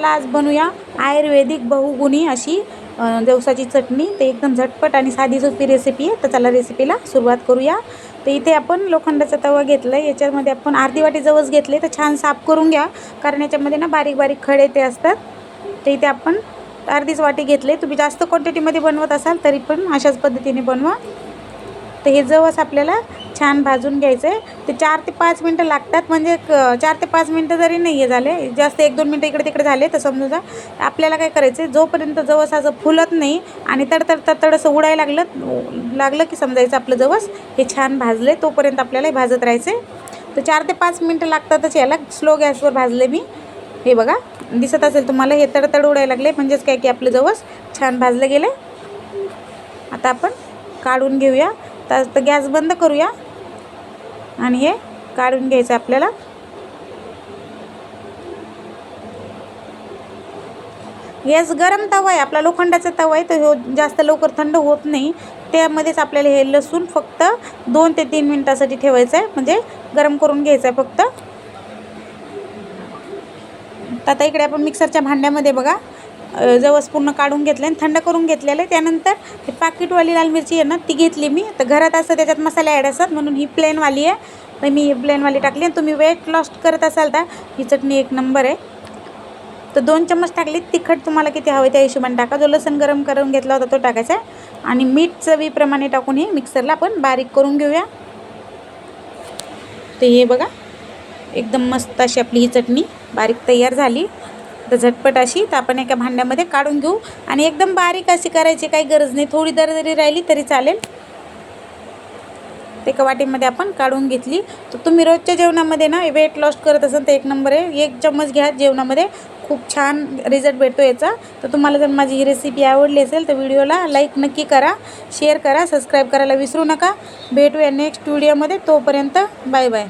चला आज बनवूया आयुर्वेदिक बहुगुणी अशी जवसाची चटणी. ते एकदम झटपट आणि साधी सोपी रेसिपी आहे. तर चला रेसिपीला सुरुवात करूया. तर इथे आपण लोखंडाचा तवा घेतला आहे याच्यामध्ये आपण अर्धी वाटी जवस घेतले. तर छान साफ करून घ्या. कारण याच्यामध्ये ना बारीक बारीक खडे ते असतात. तर इथे आपण अर्धीच वाटी घेतले. तुम्ही जास्त क्वांटिटीमध्ये बनवत असाल तरी पण अशाच पद्धतीने बनवा. तर हे जवस आपल्याला छान भाजून घ्यायचं. आहे ते चार ते पाच मिनटं लागतात म्हणजे क चार ते पाच मिनटं जरी नाही आहे झाले जास्त एक दोन मिनटं इकडे तिकडे झाले तर समजून जा आपल्याला काय करायचं आहे जोपर्यंत जवस असं फुलत नाही आणि तडतड तर असं उडायला लागलं लागलं की समजायचं आपलं जवस हे छान भाजले तोपर्यंत आपल्याला हे भाजत राहायचं आहे तर चार ते पाच मिनटं लागतातच याला स्लो गॅसवर भाजले मी. हे बघा दिसत असेल तुम्हाला हे तडतड उडायला लागले म्हणजेच काय की आपलं जवस छान भाजलं गेलं आता आपण काढून घेऊया. तर गॅस बंद करूया. आणि हे काढून घ्यायचं आपल्याला. गॅस गरम तवा आहे आपला लोखंडाचा तवा आहे तर हो जास्त लवकर थंड होत नाही. त्यामध्येच आपल्याला हे लसूण फक्त दोन ते तीन मिनटासाठी ठेवायचं आहे म्हणजे गरम करून घ्यायचं आहे फक्त. तर आता इकडे आपण मिक्सरच्या भांड्यामध्ये बघा. जवस पूर्ण काढून घेतले आणि थंड करून घेतलेलं. आहे त्यानंतर हे पाकिटवाली लाल मिरची आहे ना ती घेतली मी. तर घरात असं त्याच्यात मसाले ॲड असतात म्हणून ही प्लेनवाली आहे. तर मी ही प्लेनवाली टाकली आणि तुम्ही वेट लॉस करत असाल तर ही चटणी एक नंबर आहे. तर दोन चम्मच टाकली तिखट तुम्हाला किती हवं त्या हिशोबाने टाका. जो लसण गरम करून घेतला होता तो टाकायचा आहे. आणि मीठ चवीप्रमाणे टाकून हे मिक्सरला आपण बारीक करून घेऊया. तर हे बघा एकदम मस्त अशी आपली ही चटणी बारीक तयार झाली. तर झटपट अशी तर आपण एका भांड्यामध्ये काढून घेऊ. आणि एकदम बारीक अशी करायची काही गरज नाही. थोडी दर जरी राहिली तरी चालेल. ते एका वाटीमध्ये आपण काढून घेतली. तर तुम्ही रोजच्या जेवणामध्ये ना वेट लॉस करत असाल तर एक नंबर आहे. एक चम्मच घ्या जेवणामध्ये. खूप छान रिझल्ट भेटतो याचा. तर तुम्हाला जर माझी ही रेसिपी आवडली असेल तर व्हिडिओला लाईक नक्की करा. शेअर करा. सबस्क्राईब करायला विसरू नका. भेटूया नेक्स्ट व्हिडिओमध्ये तोपर्यंत बाय बाय